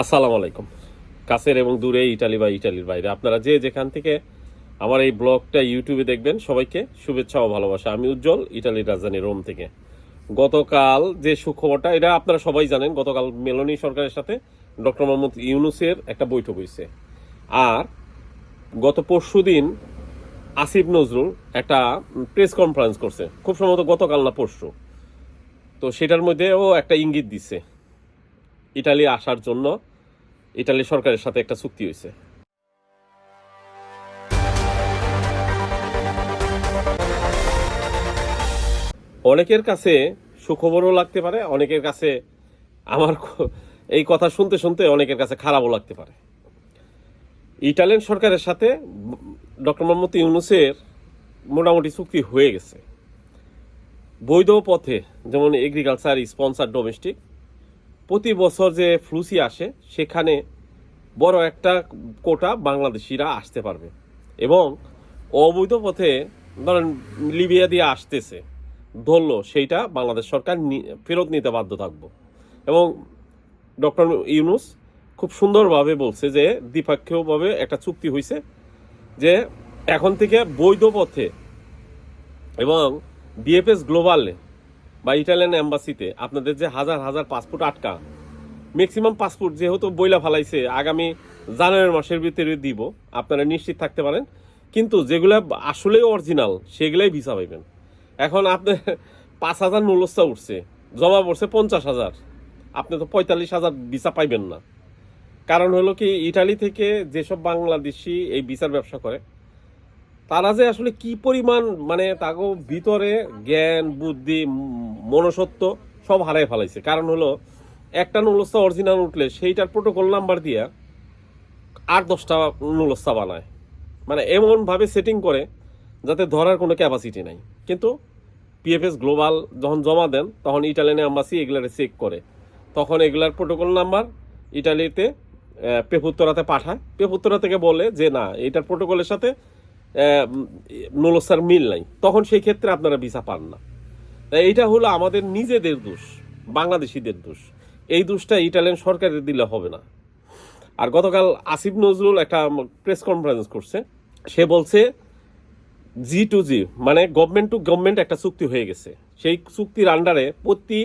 আসসালামু আলাইকুম। কাছের এবং দূরে ইটালি বা ইটালির বাইরে। আপনারা যে যেখান থেকে আমার এই ব্লগটা ইউটিউবে দেখবেন, সবাইকে শুভেচ্ছা ও ভালোবাসা। আমি উজ্জ্বল, ইটালির রাজধানী রোম থেকে। গতকাল যে সুখবরটা, এটা আপনারা সবাই জানেন, গতকাল মেলনি সরকারের সাথে ডক্টর মোহাম্মদ ইউনুসের একটা বৈঠক হয়েছে। আর গত পরশু দিন আসিফ নজরুল একটা প্রেস কনফারেন্স করছে। খুব সম্ভবত গতকাল না পরশু। তো সেটার মধ্যে ও একটা ইঙ্গিত দিচ্ছে। ইটালি আসার জন্য ইটালি সরকারের সাথে একটা চুক্তি হয়েছে। অনেকের কাছে সুখবরও লাগতে পারে, অনেকের কাছে আমার এই কথা শুনতে শুনতে অনেকের কাছে খারাপও লাগতে পারে। ইটালিয়ান সরকারের সাথে ডক্টর মোহাম্মদ ইউনুসের মোটামুটি চুক্তি হয়ে গেছে। বৈধ পথে, যেমন এগ্রিকালচার স্পন্সার ডোমেস্টিক প্রতি বছর যে ফ্লুসি আসে, সেখানে বড় একটা কোটা বাংলাদেশিরা আসতে পারবে। এবং অবৈধ পথে ধরেন লিবিয়া দিয়ে আসতেছে, ধরলো, সেইটা বাংলাদেশ সরকার ফেরত নিতে বাধ্য থাকব। এবং ডক্টর ইউনুস খুব সুন্দরভাবে বলছে যে দ্বিপাক্ষিকভাবে একটা চুক্তি হয়েছে যে, এখন থেকে বৈধ পথে এবং বিএফএস গ্লোবালে বা ইটালিয়ান এম্বাসিতে আপনাদের যে হাজার হাজার পাসপোর্ট আটকা ম্যাক্সিমাম পাসপোর্ট যেহেতু বইলা ফালাইছে, আগামী জানুয়ারি মাসের ভিতরে দিব, আপনারা নিশ্চিত থাকতে পারেন। কিন্তু যেগুলো আসলেই অরিজিনাল সেগুলাই ভিসা পাইবেন। এখন আপনি পাঁচ হাজার নুলস্তা উঠছে, জমা পড়ছে পঞ্চাশ হাজার। আপনি তো পঁয়তাল্লিশ হাজার ভিসা পাইবেন না। কারণ হলো কি, ইটালি থেকে যেসব বাংলাদেশি এই ভিসার ব্যবসা করে তারা যে আসলে কি পরিমাণ মানে তাকে ভিতরে জ্ঞান, বুদ্ধি মনসত্ব সব হারাই ফেলাইছে। কারণ হলো, একটা নুলস্তা অরিজিনাল উঠলে সেইটার প্রোটোকল নাম্বার দিয়ে আট দশটা নুলস্তা বানায়। মানে এমনভাবে সেটিং করে যাতে ধরার কোনো ক্যাপাসিটি নাই। কিন্তু পিএফএস গ্লোবাল যখন জমা দেন, তখন ইটালিয়ান অ্যাম্বাসি এগুলারে চেক করে। তখন এগুলার প্রোটোকল নাম্বার ইটালিতে পেপুত্তরাতে পাঠায়। পেপুত্তরা থেকে বলে যে, না এটার প্রোটোকলের সাথে নুলস্তার মিল নাই। তখন সেই ক্ষেত্রে আপনারা ভিসা পান না। তাই এইটা হলো আমাদের নিজেদের দোষ, বাংলাদেশিদের দোষ। এই দোষটা ইটালিয়ান সরকারের দিলে হবে না। আর গতকাল আসিফ নজরুল একটা প্রেস কনফারেন্স করছে। সে বলছে, জি টু জি মানে গভর্নমেন্ট টু গভর্নমেন্ট একটা চুক্তি হয়ে গেছে। সেই চুক্তির আন্ডারে প্রতি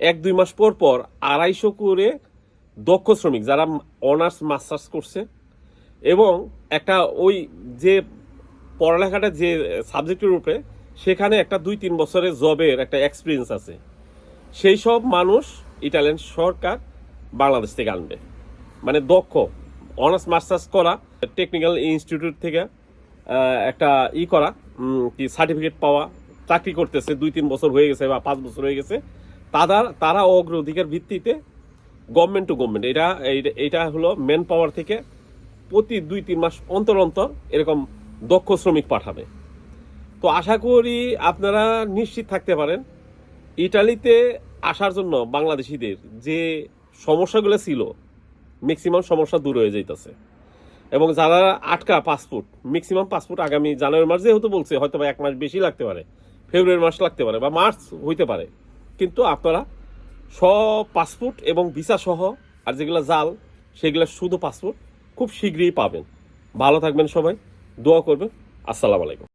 এক দুই মাস পর পর আড়াইশো করে দক্ষ শ্রমিক, যারা অনার্স মাস্টার্স করছে, এবং একটা ওই যে পড়ালেখাটা যে সাবজেক্টের উপরে, সেখানে একটা দুই তিন বছরের জবের একটা এক্সপিরিয়েন্স আছে। সেই সব মানুষ ইটালিয়ান সরকার বাংলাদেশ থেকে আনবে। মানে দক্ষ অনার্স মাস্টার্স করা টেকনিক্যাল ইনস্টিটিউট থেকে একটা ই করা কি সার্টিফিকেট পাওয়া, চাকরি করতেছে, দুই তিন বছর হয়ে গেছে বা পাঁচ বছর হয়ে গেছে। তারা তারা অগ্রাধিকার ভিত্তিতে গভর্নমেন্ট টু গভর্নমেন্ট এটা এটা হলো ম্যান পাওয়ার থেকে প্রতি দুই তিন মাস অন্তর অন্তর এরকম দক্ষ শ্রমিক পাঠাবে। তো আশা করি আপনারা নিশ্চিত থাকতে পারেন, ইটালিতে আসার জন্য বাংলাদেশিদের যে সমস্যাগুলো ছিল ম্যাক্সিমাম সমস্যা দূর হয়ে যাইতেছে। এবং যারা আটকা পাসপোর্ট ম্যাক্সিমাম পাসপোর্ট আগামী জানুয়ারি মাস যেহেতু বলছে, হয়তো বা এক মাস বেশি লাগতে পারে, ফেব্রুয়ারি মাস লাগতে পারে বা মার্চ হইতে পারে। কিন্তু আপনারা সব পাসপোর্ট এবং ভিসা সহ আর যেগুলো জাল, সেগুলো শুধু পাসপোর্ট খুব শীঘ্রই পাবেন। ভালো থাকবেন সবাই। দোয়া করবেন। আসসালামু আলাইকুম।